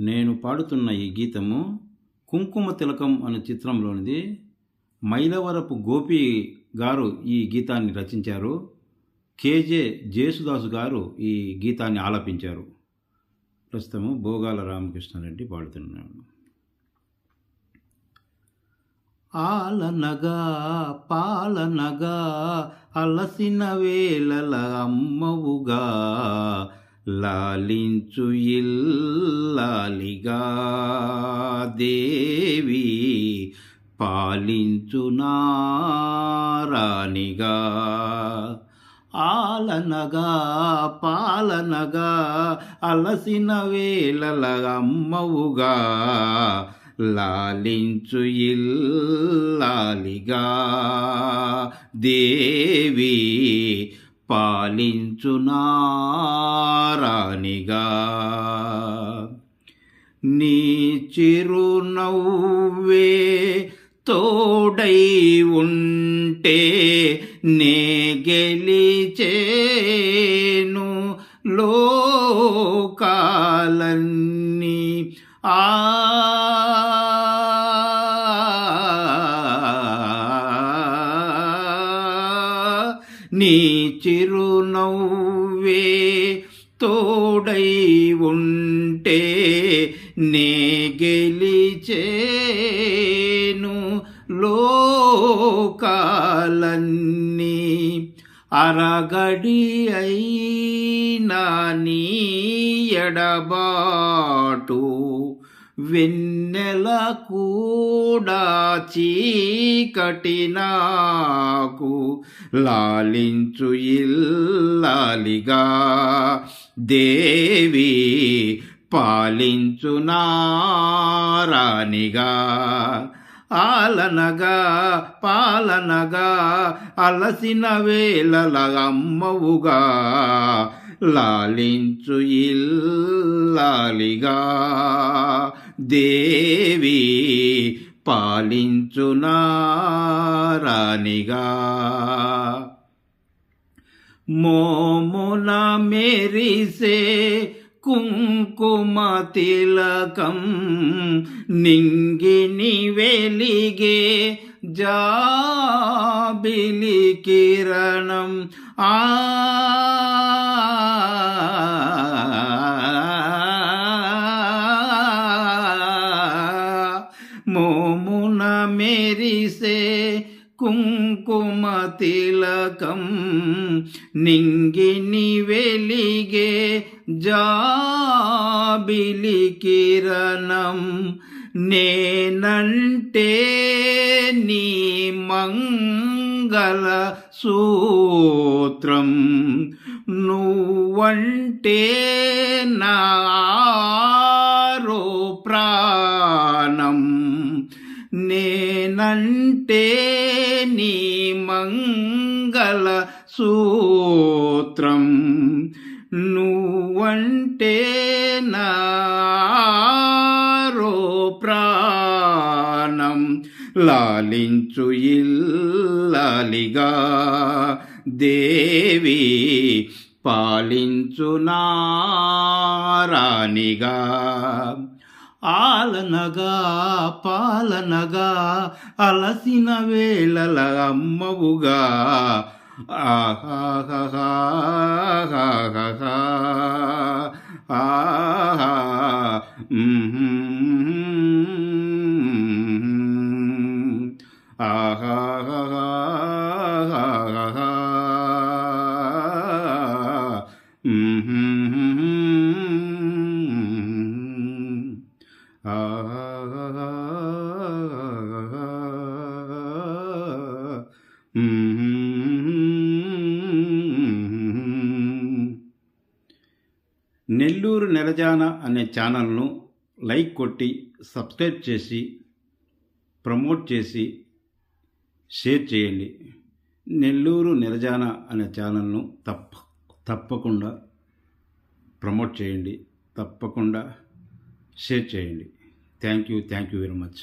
నేను పాడుతున్న ఈ గీతము కుంకుమ తిలకం అనే చిత్రంలోనిది మైలవరపు గోపి గారు ఈ గీతాన్ని రచించారు. కేజే జేసుదాసు గారు ఈ గీతాన్ని ఆలపించారు. ప్రస్తుతము భోగాల రామకృష్ణారెడ్డి పాడుతున్నాడు. ఆలనగా పాలనగా అలసిన వేళల అమ్మవుగా లాలించు ఇల్లాలిగా దేవి పాలించు నారాణిగా ఆలనగా పాలనగా అలసిన వేళల అమ్మవుగా లాలించు ఇల్లాలిగా దేవి పాలించునారానిగా. నీ చిరునవ్వే తోడై ఉంటే నే గెలిచేను లోకాలన్నీ ఆ నీ చిరునవ్వే తోడై ఉంటే నే గెలిచేను లోకాలన్నీ. అరగడి అయినా నీ ఎడబాటు వెన్నెల కూడా చీకటి నాకు లాలించు ఇల్లాలిగా. దేవి పాలించు నారానిగా ఆలనగా పాలనగా అలసిన వేళల అమ్మవుగా. లాలించు ఇల్లాలిగా దేవి పాలించు నారానిగా మోమున మెరిసే కుంకుమ తిలకం నింగిని వెలిగే జాబిలి కిరణం ఆ కుంకుమ తిలకం నింగిని వెలిగే జాబిలి కిరణం నేనంటే నీ మంగళ సూత్రం. నువ్వంటే నారో ప్రాణం. నేనంటే నీ మంగళ సూత్రం. నువ్వంటే నారో ప్రాణం. లాలించు ఇల్లాలిగా దేవి పాలించు నారాణిగా. ఆలనగా పాలనగా అలసిన వేళల అమ్మవుగా ఆహా నెల్లూరు నెలజాన అనే ఛానల్ను లైక్ కొట్టి సబ్స్క్రైబ్ చేసి ప్రమోట్ చేసి షేర్ చేయండి. నెల్లూరు నిరజాన అనే ఛానల్ను తప్ప తప్పకుండా ప్రమోట్ చేయండి. తప్పకుండా షేర్ చేయండి. Thank you thank you very much.